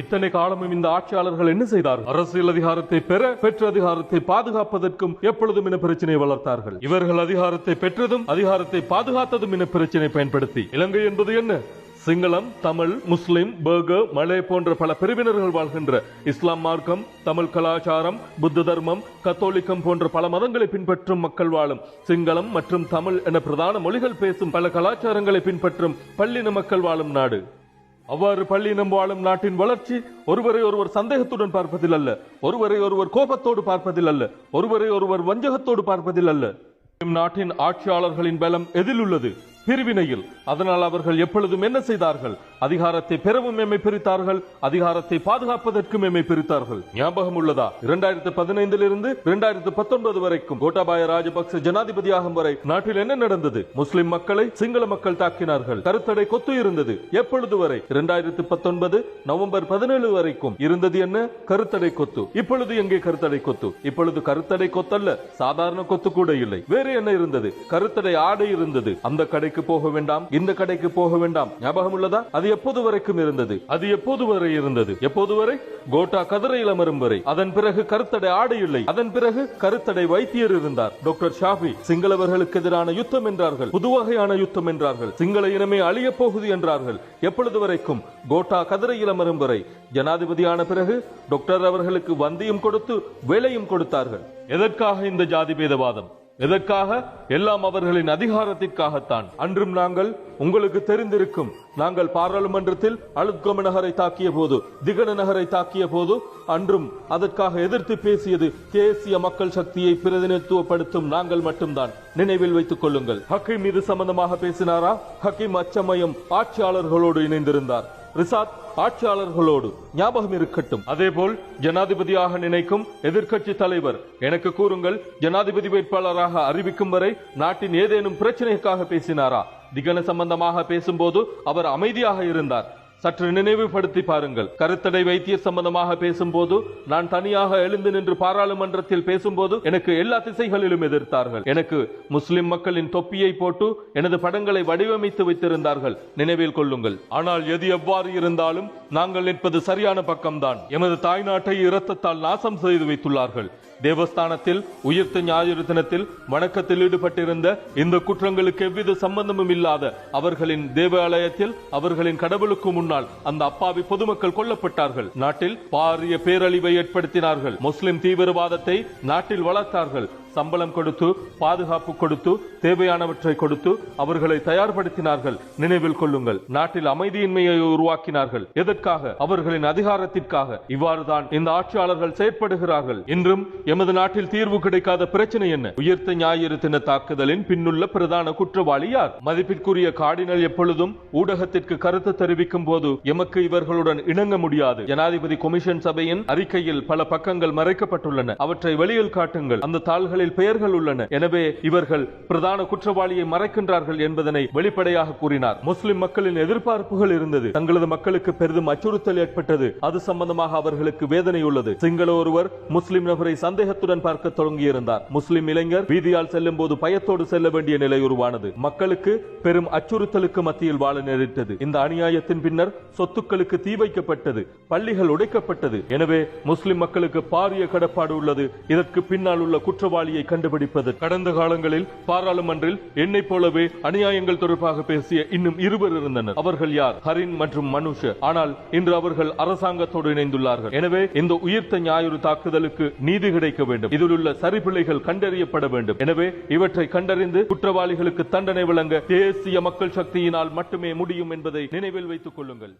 இத்தனை காலமும் இந்த ஆட்சியாளர்கள் என்ன செய்தார்கள்? அரசியல் அதிகாரத்தை பெற பெற்ற அதிகாரத்தை பாதுகாப்பதற்கும் எப்பொழுதும் இன பிரச்சனையை வளர்த்தார்கள். இவர்கள் அதிகாரத்தை பெற்றதும் அதிகாரத்தை பாதுகாத்ததும் இன பிரச்சனை பயன்படுத்தி. இலங்கை என்பது என்ன? சிங்களம் தமிழ் முஸ்லிம் பேர்கர் மலே போன்ற பல பிரிவினர்கள் வாழ்கின்ற இஸ்லாம் மார்க்கம் தமிழ் கலாச்சாரம் புத்த தர்மம் கத்தோலிக்கம் போன்ற பல மதங்களை பின்பற்றும் மக்கள் வாழும். சிங்களம் மற்றும் தமிழ் என பிரதான மொழிகள் பேசும் பல கலாச்சாரங்களை பின்பற்றும் பல்லின மக்கள் வாழும் நாடு. அவ்வாறு பள்ளியினம் வாழும் நாட்டின் வளர்ச்சி ஒருவரை ஒருவர் சந்தேகத்துடன் பார்ப்பதில் அல்ல ஒருவரை ஒருவர் கோபத்தோடு பார்ப்பதில் அல்ல ஒருவரை ஒருவர் வஞ்சகத்தோடு பார்ப்பதில் அல்ல. நம் நாட்டின் ஆட்சியாளர்களின் பலம் எதில் உள்ளது பிரிவினையில். அதனால் அவர்கள் எப்பொழுதும் என்ன செய்தார்கள்? அதிகாரத்தை பெறவும் எம்மை பிரித்தார்கள் அதிகாரத்தை பாதுகாப்பதற்கும் எம்மை பிரித்தார்கள். ஞாபகம் உள்ளதா? இரண்டாயிரத்து பதினைந்திலிருந்து இரண்டாயிரத்தி பத்தொன்பது வரைக்கும் கோட்டாபாய ராஜபக்ச ஜனாதிபதியாகும் வரை நாட்டில் என்ன நடந்தது? முஸ்லிம் மக்களை சிங்கள மக்கள் தாக்கினார்கள். கருத்தடை கொத்து இருந்தது. எப்பொழுது வரை? இரண்டாயிரத்தி பத்தொன்பது நவம்பர் பதினேழு வரைக்கும் இருந்தது என்ன? கருத்தடை கொத்து. இப்பொழுது எங்கே கருத்தடை கொத்து? இப்பொழுது கருத்தடை கொத்தல்ல. சாதாரண கொத்து கூட இல்லை. வேறு என்ன இருந்தது? கருத்தடை ஆடை இருந்தது. அந்த கடைக்கு போக வேண்டாம். இந்த கடைக்கு போக வேண்டாம். ஞாபகம் உள்ளதா? அது எப்போது வரைக்கும் இருந்தது? அது எப்போது வரை இருந்தது? எப்போது வரை? கோட்டா கதிரையில் அமரும் வரை. அதன் பிறகு கருத்தடை ஆடை இல்லை. அதன் பிறகு கருத்தடை வைத்தியர் இருந்தார். டாக்டர் ஷாஃபி சிங்களவர்களுக்கு எதிரான யுத்தம் என்றார்கள். புதுவகையான யுத்தம் என்றார்கள். சிங்கள இனமே அழிய போகுது என்றார்கள். எப்பொழுது வரைக்கும்? கோட்டா கதிரையில் அமரும் வரை. ஜனாதிபதியான பிறகு டாக்டர் அவர்களுக்கு வந்தியும் கொடுத்து வேலையும் கொடுத்தார்கள். எதற்காக இந்த ஜாதி பேதவாதம்? எதற்காக? எல்லாம் அவர்களின் அதிகாரத்திற்காகத்தான். அன்றும் நாங்கள் உங்களுக்கு தெரிந்திருக்கும். நாங்கள் பாராளுமன்றத்தில் அழுத்கம நகரை தாக்கிய போது திகன நகரை தாக்கிய போது அன்றும் அதற்காக எதிர்த்து பேசியது தேசிய மக்கள் சக்தியை பிரதிநிதித்துவப்படுத்தும் நாங்கள் மட்டும்தான். நினைவில் வைத்துக் கொள்ளுங்கள். ஹக்கீம் இது சம்பந்தமாக பேசினாரா? ஹக்கீம் அச்சமயம் ஆட்சியாளர்களோடு இணைந்திருந்தார். ரிசாத் ஆட்சியாளர்களோடு ஞாபகம் இருக்கட்டும். அதேபோல் ஜனாதிபதியாக நினைக்கும் எதிர்க்கட்சி தலைவர் எனக்கு கூறுங்கள் ஜனாதிபதி வேட்பாளராக அறிவிக்கும் வரை நாட்டின் ஏதேனும் பிரச்சனைக்காக பேசினாரா? திகன சம்பந்தமாக பேசும்போது அவர் அமைதியாக இருந்தார். சற்று நினைவுபடுத்தி பாருங்கள். கருத்தடை வைத்திய சம்பந்தமாக பேசும்போது நான் தனியாக எழுந்து நின்று பாராளுமன்றத்தில் பேசும்போது எனக்கு எல்லா திசைகளிலும் எதிர்த்தார்கள். எனக்கு முஸ்லிம் மக்களின் தொப்பியை போட்டு எனது படங்களை வடிவமைத்து வைத்திருந்தார்கள். நினைவில் கொள்ளுங்கள். ஆனால் எது எவ்வாறு இருந்தாலும் நாங்கள் நிற்பது சரியான பக்கம்தான். எமது தாய்நாட்டை இரத்தத்தால் நாசம் செய்து வைத்துள்ளார்கள். தேவஸ்தானத்தில் உயிர்த்த ஞாயிறு தினத்தில் வணக்கத்தில் ஈடுபட்டிருந்த இந்த குற்றங்களுக்கு எவ்வித சம்பந்தமும் இல்லாத அவர்களின் தேவாலயத்தில் அவர்களின் கடவுளுக்கு முன் முன்னால் அந்த அப்பாவி பொதுமக்கள் கொல்லப்பட்டார்கள். நாட்டில் பாரிய பேரழிவை ஏற்படுத்தினார்கள். முஸ்லிம் தீவிரவாதத்தை நாட்டில் வளர்த்தார்கள். சம்பளம் கொடுத்து பாதுகாப்பு கொடுத்து தேவையானவற்றை கொடுத்து அவர்களை தயார்படுத்தினார்கள். நினைவில் கொள்ளுங்கள் நாட்டில் அமைதியின்மையை உருவாக்கினார்கள். எதற்காக? அவர்களின் அதிகாரத்திற்காக. இவ்வாறுதான் இந்த ஆட்சியாளர்கள் செயற்படுகிறார்கள். இன்றும் எமது நாட்டில் தீர்வு கிடைக்காத பிரச்சனை என்ன? உயர்த்த ஞாயிறு தின தாக்குதலின் பின்னுள்ள பிரதான குற்றவாளி யார்? மதிப்பிற்குரிய கார்டினல் எப்பொழுதும் ஊடகத்திற்கு கருத்து தெரிவிக்கும் போது எமக்கு இவர்களுடன் இணங்க முடியாது. ஜனாதிபதி கொமிஷன் சபையின் அறிக்கையில் பல பக்கங்கள் மறைக்கப்பட்டுள்ளன. அவற்றை வெளியில் காட்டுங்கள். அந்த தாள்களில் பெயர்கள் உள்ளன. எனவே இவர்கள் பிரதான குற்றவாளியை மறைக்கின்றார்கள் என்பதனை வெளிப்படையாக கூறினார். முஸ்லிம் மக்களின் எதிர்பார்ப்புகள் இருந்தது. தங்களது மக்களுக்கு பெரிதும் அச்சுறுத்தல் ஏற்பட்டது. அது சம்பந்தமாக அவர்களுக்கு வேதனை உள்ளது. சிங்கள ஒருவர் முஸ்லிம் நபரை சந்தேகத்துடன் பார்க்க தொடங்கியிருந்தார். முஸ்லிம் இளைஞர் வீதியால் செல்லும் போது பயத்தோடு செல்ல வேண்டிய நிலை உருவானது. மக்களுக்கு பெரும் அச்சுறுத்தலுக்கு மத்தியில் வாழ நேரிட்டது. இந்த அநியாயத்தின் பின்னர் சொத்துக்களுக்கு தீ வைக்கப்பட்டது. பள்ளிகள் உடைக்கப்பட்டது. எனவே முஸ்லிம் மக்களுக்கு பாரிய கடப்பாடு உள்ளது. இதற்கு பின்னால் உள்ள குற்றவாளியை கண்டுபிடிப்பது கடந்த காலங்களில் பாராளுமன்றில் என்னை போலவே அநியாயங்கள் தொடர்பாக பேசிய இன்னும் இருவர் இருந்தனர். அவர்கள் யார்? ஹரின் மற்றும் மனுஷ. ஆனால் இன்று அவர்கள் அரசாங்கத்தோடு இணைந்துள்ளார்கள். எனவே இந்த உயிர்த்த ஞாயிறு தாக்குதலுக்கு நீதி கிடைக்க வேண்டும். இதில் உள்ள சரிபிழைகள் கண்டறியப்பட வேண்டும். எனவே இவற்றை கண்டறிந்து குற்றவாளிகளுக்கு தண்டனை வழங்க தேசிய மக்கள் சக்தியினால் மட்டுமே முடியும் என்பதை நினைவில் வைத்துக் கொள்ளுங்கள்.